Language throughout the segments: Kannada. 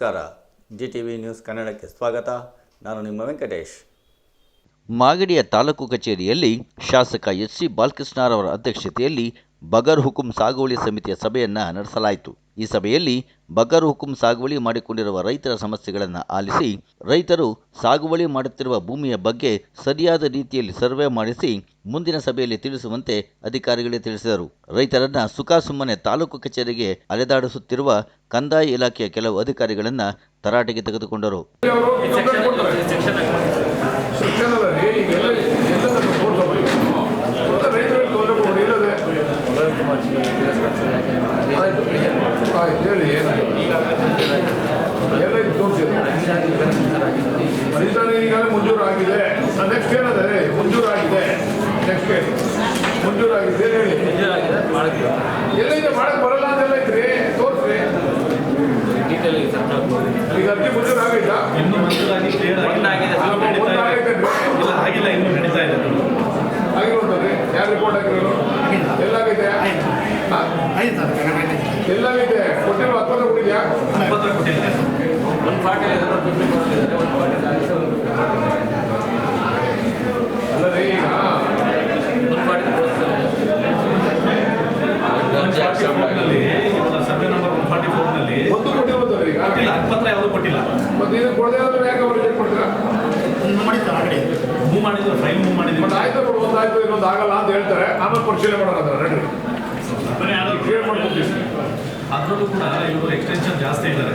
ನಮಸ್ಕಾರ. ಜಿ ಟಿ ವಿ ನ್ಯೂಸ್ ಕನ್ನಡಕ್ಕೆ ಸ್ವಾಗತ. ನಾನು ನಿಮ್ಮ ವೆಂಕಟೇಶ್. ಮಾಗಡಿಯ ತಾಲೂಕು ಕಚೇರಿಯಲ್ಲಿ ಶಾಸಕ ಎಸ್ ಸಿ ಬಾಲಕೃಷ್ಣರವರ ಅಧ್ಯಕ್ಷತೆಯಲ್ಲಿ ಬಗರ್ ಹುಕುಂ ಸಾಗುವಳಿ ಸಮಿತಿಯ ಸಭೆಯನ್ನು ನಡೆಸಲಾಯಿತು. ಈ ಸಭೆಯಲ್ಲಿ ಬಗರ್ ಹುಕುಂ ಸಾಗುವಳಿ ಮಾಡಿಕೊಂಡಿರುವ ರೈತರ ಸಮಸ್ಯೆಗಳನ್ನು ಆಲಿಸಿ, ರೈತರು ಸಾಗುವಳಿ ಮಾಡುತ್ತಿರುವ ಭೂಮಿಯ ಬಗ್ಗೆ ಸರಿಯಾದ ರೀತಿಯಲ್ಲಿ ಸರ್ವೆ ಮಾಡಿಸಿ ಮುಂದಿನ ಸಭೆಯಲ್ಲಿ ತಿಳಿಸುವಂತೆ ಅಧಿಕಾರಿಗಳಿಗೆ ತಿಳಿಸಿದರು. ರೈತರನ್ನ ಸುಖಾಸುಮ್ಮನೆ ತಾಲೂಕು ಕಚೇರಿಗೆ ಅಲೆದಾಡಿಸುತ್ತಿರುವ ಕಂದಾಯ ಇಲಾಖೆಯ ಕೆಲವು ಅಧಿಕಾರಿಗಳನ್ನು ತರಾಟೆಗೆ ತೆಗೆದುಕೊಂಡರು ಶಿಕ್ಷಣ ಅಲ್ಲ ರೀ ಈಗೆಲ್ಲ ಎಲ್ಲದನ್ನು ತೋರ್ಸೋದು ಮತ್ತೆ ರೈತರಿಗೆ ತೊಂದರೆ ಕೊಡಿ ಇಲ್ಲದೆ ಆಯ್ತು ಆಯ್ತು ಹೇಳಿ ಏನಾಯ್ತು ಎಲ್ಲ ಇದು ತೋರಿಸಿದ್ರು ಅಧಿಕಾರಿ ಈಗಾಗಲೇ ಮಂಜೂರಾಗಿದೆ ನೆಕ್ಸ್ಟ್ ಏನಾದರೆ ಮಂಜೂರಾಗಿದೆ. ನೆಕ್ಸ್ಟ್ ಹೇಳಿ ಮಂಜೂರು ಆಗಿದೆ ಏನ್ ಹೇಳಿ ಎಲ್ಲಿದೆ? ಮಾಡಕ್ ಬರಲ್ಲ ಅಂತೆಲ್ಲ ಐತ್ರಿ ತೋರಿಸ್ರಿ. ಈಗ ಅರ್ಜಿ ಮಂಜೂರು ಆಗೈತಾ ಇನ್ನು ಮಂಜೂರಾಗಿ ಕ್ಲಿಯರ್ ಆಗಿಲ್ಲ ಅಲ್ಲಪ್ಪ, ನಡೀತಾ ಇದೆ. ಒಂದಾಗೈತೆ. ಇಲ್ಲ ಆಗಿಲ್ಲ ಇನ್ನು ನಡೀತಾ ಇದೆ ಆಗಿರೋದ್ರಿ ಯಾರು ರಿಪೋರ್ಟ್ ಹಾಕಿರೋರು ಎಲ್ಲಾಗೈತೆ ಹಾ? ಎಲ್ಲಾಗೈತೆ ಕೊಟ್ಟಿರೋ ಹತ್ತತ್ರ ಕೊಟ್ಟಿದ್ಯಾ ಪತ್ರ ಕೊಟ್ಟಿಲ್ಲ ಅಲ್ಲರಿ ಈಗ ನಲ್ಲಿ ಇವಾಗ ಸರ್ವೆ ನಂಬರ್ ಒನ್ ಫಾರ್ಟಿ ಫೋರ್ನಲ್ಲಿ ಒಂದು ಕೊಟ್ಟಿರೋದ್ರಿ ಈಗ. ಕೊಟ್ಟಿಲ್ಲ ಪತ್ರ ಯಾವುದು ಕೊಟ್ಟಿಲ್ಲ. ಮತ್ತೆ ಇದು ಕೊಡದೆ ಆದ್ರೆ ಯಾಕೆ ಅವ್ರು ಮಾಡಿದ್ರು ಮಾಡ್ತೀರಾ ಮೂವ್ ಮಾಡಿದ್ರು ಫೈಲ್ ಮೂವ್ ಮತ್ತೆ ಆಯ್ತು ಬಿಡು ಒಂದು ಆಯ್ತು ಇನ್ನೊಂದು ಆಗಲ್ಲ ಅಂತ ಹೇಳ್ತಾರೆ. ಆಮೇಲೆ ಪರಿಶೀಲನೆ ಮಾಡೋಣ ಅದನ್ನ ರೆಡಿ ಅದರಲ್ಲೂ ಕೂಡ ಇವರು ಎಕ್ಸ್ಟೆನ್ಷನ್ ಜಾಸ್ತಿ ಇದ್ದಾರೆ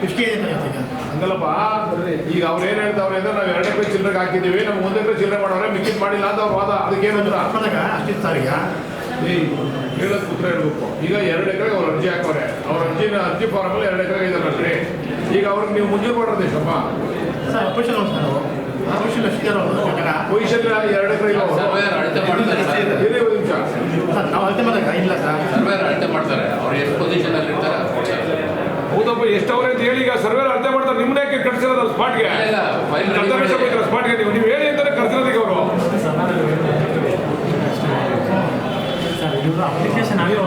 ಮಾಡಿದೆ ಹಂಗಲ್ಲಪ್ಪ ಈಗ ಅವ್ರು ಏನ್ ಹೇಳ್ತಾವ್ರೆ ಅಂದ್ರೆ ನಾವು ಎರಡು ಎಕರೆ ಚಿಲ್ಲರೆಗೆ ಹಾಕಿದ್ದೀವಿ ನಮ್ಗೆ ಒಂದು ಎಕರೆ ಚಿಲ್ಲರೆ ಮಾಡೋರೆ ಮಿಕ್ಕಿದ್ ಮಾಡಿಲ್ಲ ಅಂತ ಅವ್ರು ವಾದ. ಅದಕ್ಕೇನಂದ್ರ ಸಾರಿಗೆ? ಹೇಳೋದು ಉತ್ತರ ಹೇಳ್ಬೇಕು. ಈಗ ಎರಡು ಎಕರೆಗೆ ಅವ್ರು ಅರ್ಜಿ ಹಾಕೋರೆ ಅವ್ರ ಅರ್ಜಿನ ಅರ್ಜಿ ಫಾರ್ಮಲ್ಲಿ ಎರಡು ಎಕರೆ ಇದಾರಲ್ರಿ ಈಗ ಅವ್ರಿಗೆ ನೀವು ಮುಂಜೂರು ಮಾಡೋದು ಎಷ್ಟಪ್ಪ? ಪೊಸಿಷನ್ ಎರಡು ಎಕರೆ ಇಲ್ಲ ಅಳತೆ ಸರ್. ಒಂದು ನಿಮಿಷ. ಇಲ್ಲ ಸರ್. ಅಳತೆ ಮಾಡ್ತಾರೆ? ಅವ್ರು ಎಷ್ಟು ಪೊಸಿಷನ್ ಅಲ್ಲಿ ಇರ್ತಾರೆ? ಹೌದಪ್ಪ ಎಷ್ಟವ್ರೆ ಅಂತ ಹೇಳಿ ಈಗ ಸರ್ವೇರ್ ಅರ್ಥ ಮಾಡ್ತಾರೆ ನಿಮ್ಮನ್ನೇ ಕಟ್ಸಿರೋದು ಸ್ಪಾಟ್ಗೆ. ಸ್ಪಾಟ್ಗೆ ನೀವು ನೀವು ಹೇಳಿ ಅಂತಾನೆ ಕರ್ಸಿರೋದಕ್ಕೆ ಅವರು ಸರ್ ಇವರು ಅಪ್ಲಿಕೇಶನ್ ಆಗಿರೋ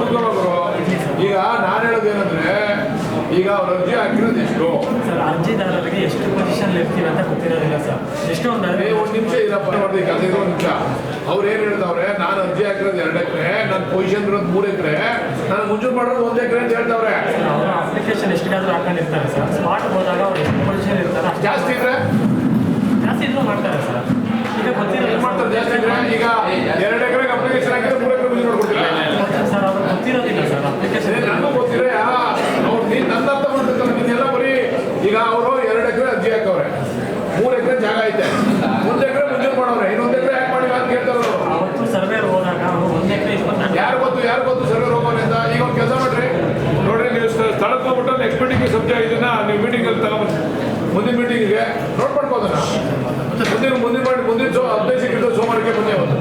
ಈಗ ನಾನು ಹೇಳೋದು ಏನಂದ್ರೆ ಈಗ ಅವ್ರ ಅರ್ಜಿ ಹಾಕಿರೋದು ಎಷ್ಟು ಸರ್ ಅರ್ಜಿದಾರರಿಗೆ ಎಷ್ಟು ಪೊಸಿಷನ್ ಇರ್ತೀವಿ ಅಂತ ಗೊತ್ತಿರೋದಿಲ್ಲ ಸರ್. ಎಷ್ಟೋ ಒಂದು ಏ, ಒಂದ್ ನಿಮಿಷ ಇರಪ್ಪ ಮಾಡ್ದೆ ಕಥೆ ಒಂದು ನಿಮಿಷ. ಅವ್ರು ಏನ್ ಹೇಳ್ತಾವ್ರೆ ನಾನು ಅರ್ಜಿ ಹಾಕಿರೋದು ಎರಡು ಎಕರೆ ನನ್ನ ಪೊಸಿಷನ್ ಇರೋದು ಮೂರು ಎಕರೆ ನಾನು ಮುಂಚೂರು ಮಾಡೋದು ಒಂದ್ ಎಕರೆ ಅಂತ ಹೇಳ್ತಾವ್ರೆ. ಅವರ ಅಪ್ಲಿಕೇಶನ್ ಎಷ್ಟಿಗಾದ್ರೂ ಹಾಕೊಂಡಿರ್ತಾರೆ ಸರ್. ಸ್ಪಾಟ್ ಹೋದಾಗ ಅವ್ರು ಎಷ್ಟು ಪೊಸಿಷನ್ ಇರ್ತಾರೆ ಜಾಸ್ತಿ ಇದ್ರೆ? ಜಾಸ್ತಿ ಇದ್ರೂ ಮಾಡ್ತಾರೆ ಸರ್. ಈಗ ಏನ್ ಮಾಡ್ತಾರೆ? ಜಾಸ್ತಿ ಇದ್ರೆ ಈಗ ಎರಡು ಎಕರೆಗೆ ಅಪ್ಲಿಕೇಶನ್ ಹಾಕಿದ್ರೆ ಮೂರು ಎಕರೆ ಮುಂಜೂರು ಕೊಡ್ತೀರಾ ಸರ್ ಅವ್ರು ಗೊತ್ತಿರೋದಿಲ್ಲ ಸರ್ ಅಪ್ಲಿಕೇಶನ್ ನನಗೂ ಗೊತ್ತಿರ ಅವ್ರು ನೀನ್ ನನ್ನ ಅರ್ಥ ಮಾಡ್ತಿರ್ತಾರೆ ನೀನೆಲ್ಲ ಬರೀ ಈಗ ಅವರು ಎರಡು ಎಕರೆ ಅರ್ಜಿ ಹಾಕವ್ರೆ ಮೂರು ಎಕರೆ ಜಾಗ ಐತೆ ಒಂದು ಎಕರೆ ಮುಂಚೂರು ಮಾಡವ್ರೆ ಇನ್ನೊಂದು ಎಕರೆ ಯಾಕೆ ಮಾಡಿಲ್ಲ ಅಂತ ಕೇಳ್ತಾರೆ ಅವ್ರು. ಅವತ್ತು ಸರ್ವೆ ಹೋದಾಗ ಅವರು ಒಂದು ಎಕರೆ ಇಪ್ಪತ್ನಾಲ್ಕು ಯಾರು ಗೊತ್ತು ಯಾರು ಗೊತ್ತು ಸರ್ವೆ ಹೋಗೋರಿಂದ ಈಗ ಒಂದು ಕೆಲಸ ಮಾಡ್ರಿ ನೋಡ್ರಿ ನೀವು ಸ್ಥ- ಸ್ಥಳಕ್ಕೆ ಹೋಗ್ಬಿಟ್ಟು ನೆಕ್ಸ್ಟ್ ಮೀಟಿಂಗ್ ಸಬ್ಜೆ ಇದನ್ನ ನೀವು ಮೀಟಿಂಗ್ ಅಲ್ಲಿ ತಗೊಂಬನ್ನಿ ಮುಂದಿನ ಮೀಟಿಂಗಿಗೆ ನೋಟ್ ಮಾಡ್ಕೋದನ್ನ ಮುಂದಿನ ಮುಂದಿನ ಮಾಡಿ ಮುಂದಿನ ಸೋ ಹದಿನೈದು ಸೋಮವಾರಕ್ಕೆ ಬಂದೆ ಬಂದು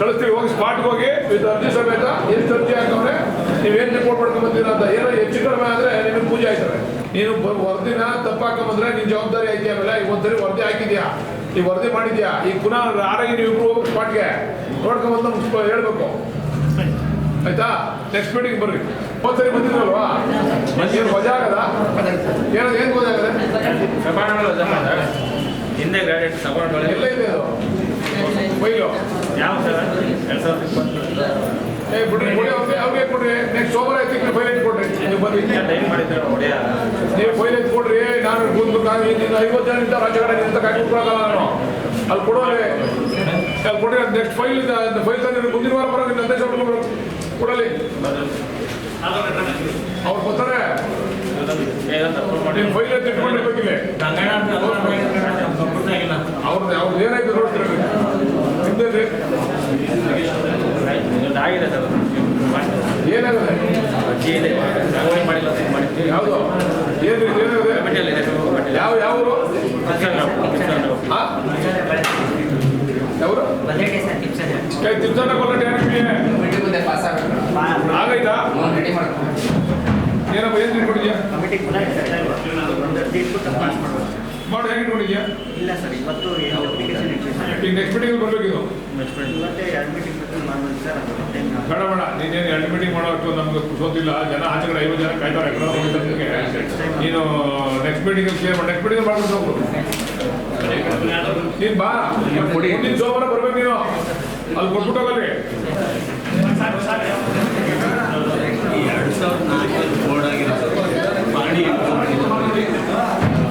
ಕಳಿಸ್ತೀವಿ, ಹೋಗಿ ಸ್ಪಾಟ್ಗೆ ಹೋಗಿ ಇದು ಅರ್ಜಿ ಸಮೇತ ಎಷ್ಟು ಅರ್ಜಿ ಹಾಕವ್ರೆ ನೀವೇನು ರಿಪೋರ್ಟ್ ಮಾಡ್ಕೊಂಡು ಬಂದಿರ ಅಂತ. ಏನೋ ಹೆಚ್ಚು ಕಡಿಮೆ ಆದ್ರೆ ನಿಮಗೆ ಪೂಜೆ ಆಯ್ತಾರೆ ನೀನು ವರದಿನ ತಪ್ಪು ಹಾಕೊಂಬಂದ್ರೆ ನಿನ್ ಜವಾಬ್ದಾರಿ ಐತಿ ಆಮೇಲೆ ಈಗ ಒಂದ್ಸರಿ ವರದಿ ಹಾಕಿದ್ಯಾ? ಈ ವರದಿ ಮಾಡಿದ್ಯಾ? ಈಗ ಪುನಃ ಆರಾಗಿ ನೀವು ಇಬ್ರು ಹೋಗ್ಬೇಕು ಸ್ಪಾಟ್ಗೆ ಸ್ಪ- ಹೇಳ್ಬೇಕು. ಆಯ್ತಾ? ನೆಕ್ಸ್ಟ್ ಮೀಟಿಂಗ್ ಬರ್ರಿ. ಒಂದ್ಸರಿ ಬಂದಿದ್ರಲ್ವಾ? ಏನು ಮಜಾ ಆಗದ? ಏನು ಏನು ಮಜಾ ಆಗದೆ? ಹಿಂದೆ ಗ್ರಾಡ್ಯುಯೇಟ್ ಸಪೋರ್ಟ್ ಎಲ್ಲ ಇದೆ ಅದು. ಬೈಲು ಯಾವ ಸರ್? ಎರಡು ಸಾವಿರದ ಇಪ್ಪತ್ತು. ಏ ಬಿಡ್ರಿ ಬಿಡಿ ಅವ್ರಿಗೆ ಅವ್ರಿಗೆ ಕೊಡ್ರಿ. ನೆಕ್ಸ್ಟ್ ಸೋಮವಾರ ಐತಿ ಫೈಲ್ ಎತ್ತಿ ಕೊಡ್ರಿ. ನೀವು ಬಂದು ಟೈಮ್ ಮಾಡಿದ್ರೆ ಒಡೆಯ ನೀವು ಫೈಲ್ ಕೊಡ್ರಿ. ನಾನು ಬಂದು ನಾನು ಐವತ್ತು ಜನ ಇದ್ದ ರಾಜ್ಯ ನಿಂತ ಕೊಡಲ್ಲ ನಾನು. ಅಲ್ಲಿ ಕೊಡೋರೆ. ಅಲ್ಲಿ ಕೊಡ್ರಿ ನೆಕ್ಸ್ಟ್ ಫೈಲ್ ಇದೆ ಫೈಲ್ ತಂದ್ರೆ ಮುಂದಿನ ವಾರ ಬರೋ ನಿನ್ನ ಅಧ್ಯಕ್ಷ ಅವ್ರಿಗೆ ಕೊಡಲಿ. ಅವ್ರು ಬರ್ತಾರೆ. ನೀವು ಫೈಲ್ ಎತ್ತಿ ಇಟ್ಕೊಂಡಿರ್ಬೇಕಿಲ್ಲ ಅವ್ರದ್ದು ಅವ್ರದ್ದು ಏನಾಯ್ತು ನೋಡ್ತೀರಿ ನಿಮ್ದೇನ್ರಿ ಆಗಿದೆ ಸರ್ ಏನಾಗಿದೆ? ಇದೆ ಮಾಡಿಲ್ಲ ಮಾಡಿದ್ವಿ ಯಾವುದು? ಏನ್ರಿ ಏನಾಗಿದೆ? ಯಾವ ಯಾವ? ಯಾವರು? ಮುಂದೆ ಪಾಸ್ ಆಗಬೇಕು ಆಗೈತಾ ರೆಡಿ ಮಾಡ್ಕೊಂಡು. ಏನಪ್ಪ ಏನು ತಿಳ್ಕೊಂಡಿದ್ಯಾ ಕಮಿಟಿ ಕೂಡ ಪಾಸ್ ಮಾಡಬೇಕು ಮಾಡಿ ಹೇಗೆ ಇಟ್ಕೊಂಡಿದ್ಯಾ? ಇಲ್ಲ ಸರ್ ಇವತ್ತು ಏನು ಅಪ್ಲಿಕೇಶನ್ ಈಗ ನೆಕ್ಸ್ಟ್ ಮೀಟಿಂಗ್ ಬರ್ಬೇಕಿದು ಇವತ್ತೇ ಎರಡು ಮೀಟಿಂಗ್ ಮಾಡ್ಬೋದು ಸರ್ ಬೇಡ ಬೇಡ. ನೀನೇನು ಎರಡು ಮೀಟಿಂಗ್ ಮಾಡೋ ಅಷ್ಟು ನಮ್ಗೆ ಗೊತ್ತಿಲ್ಲ ಜನ ಆಚೆ ಕಡೆ ಐವತ್ತು ಜನ ಕಾಯ್ತಾರೆ ಹೋಗಿದ್ದಕ್ಕೆ. ನೀನು ನೆಕ್ಸ್ಟ್ ಮೀಟಿಂಗ್ ಕ್ಲಿಯರ್ ಮಾಡಿ ನೆಕ್ಸ್ಟ್ ಮೀಟಿಂಗ್ ಮಾಡ್ಬಿಟ್ಟು ಹೋಗು. ನೀನು ಬಾ. ಮುಂದಿನ ಸೋಮವಾರ ಬರ್ಬೇಕು ನೀನು. ಅಲ್ಲಿ ಕೊಟ್ಬಿಟ್ಟು ಹೋಗಲ್ಲಿ.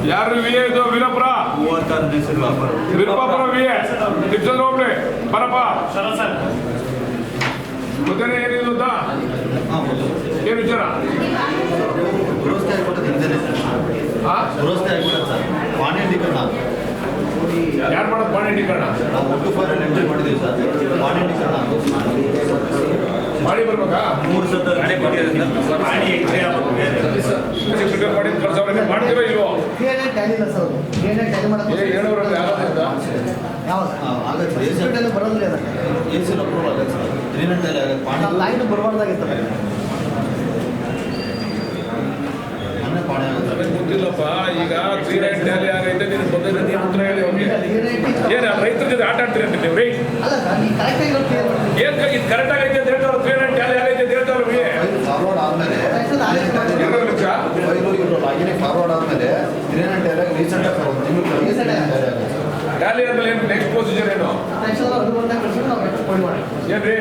ಯಾರು ವಿ ಇದು? ವೀರಪುರ ವೀರಪಾಪುರ ವಿ ಎ ತಿರ್ಸಂದ್ರ ಹೋಗ್ಲಿ. ಬರಪ್ಪ. ಗೊತ್ತೇನೆ ಏನಿದು ಅಂತ ಏನು ವಿಚಾರ? ಯಾರು ಮಾಡೋದು ಬಾಂಡೀಕರಣ ನಾವು ಒಟ್ಟು ಫೈಲ್ ಎಂಟ್ರಿ ಮಾಡಿದ್ದೀವಿ ಸರ್ ವಾಣಿಜ್ಯೀಕರಣ ಮಾಡಿ ಬರ್ಬೇಕಾ? ಮೂರು ಸತ ಪ್ರಿಪೇರ್ ಮಾಡಿ ಕಳ್ಸವ್ರೆ ಮಾಡ್ತೀರೋ ಇಲ್ವೋ? ಕ್ಲಿಯರ್ ಟ್ಯಾಲಿ ಇಲ್ಲ ಸರ್ ಏನೇ ಟ್ಯಾಲಿ ಏ ಹೇಳೋರಲ್ಲಿ ಯಾವ್ದು ಯಾವಾಗ? ಆಗತ್ತೆ ಎ ಸಿ ಹಾಸ್ಪಿಟಲ್ ಬರೋದಿಲ್ಲ ಅದಕ್ಕೆ ಎ ಸಿ ಆಗತ್ತೆ ಸರ್. ಆಗತ್ತೆ. ಲೈನ್ ಬರಬಾರ್ದಾಗಿತ್ತಲ್ಲ. ಮೊನ್ನೆ ಪಾಣಿ ಆಗುತ್ತೆ. ಗೊತ್ತಿಲ್ಲಪ್ಪ. ಈಗ ತ್ರೀ ನೈನ್ ಟ್ಯಾಲಿ ಆಗೈತೆ ನೀನು ಬಂದಿದ್ದ ನೀನು ಹೇಳಿ ಅವ್ನಿಗೆ. ಏನು ರೈತರ ಜೊತೆ ಆಟ ಆಡ್ತೀರಿ ಅಂತ ನೀವು ರೀ? ಅಲ್ಲ ಸರ್ ನೀವು ಕರೆಕ್ಟಾಗಿ ಕ್ಲಿಯರ್ ಮಾಡ್ತೀವಿ ಏನ್ ಇದು ಕರೆಕ್ಟ್ ಆಗೈತೆ ಅಂತ ಹೇಳ್ತಾರ ತ್ರೀ ಹಂಡ್ರೆಡ್ ಟ್ಯಾಲಿ ಆಗೈತೆ ಅಂತ ಹೇಳ್ತಾರ ಫೈಲ್ ಫಾರ್ವರ್ಡ್ ಆದಮೇಲೆ ಲಾಗಿನ್ ಫಾರ್ವರ್ಡ್ ಆದಮೇಲೆ three hundred. Tally recent tally ಆದ್ಮೇಲೆ ಏನು ನೆಕ್ಸ್ಟ್ ಪ್ರೊಸೀಜರ್ ಏನು? ಏನ್ರಿ?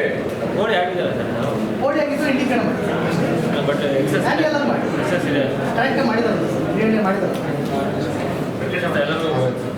ಓಡಿ ಆಗಿದ್ದಾರೆ ಸರ್ ನಾವು ಓಡಿ ಆಗಿದ್ದು ಇಂಡಿಕೇಟ್ ಮಾಡಿ ಬಟ್ ಎಕ್ಸಸ್ ಎಲ್ಲ ಮಾಡಿ. ಎಕ್ಸಸ್ ಇದೆ. ಮಾಡಿದಾರೆ ಮಾಡಿದಾರೆ ಅಂತ ಎಲ್ಲರೂ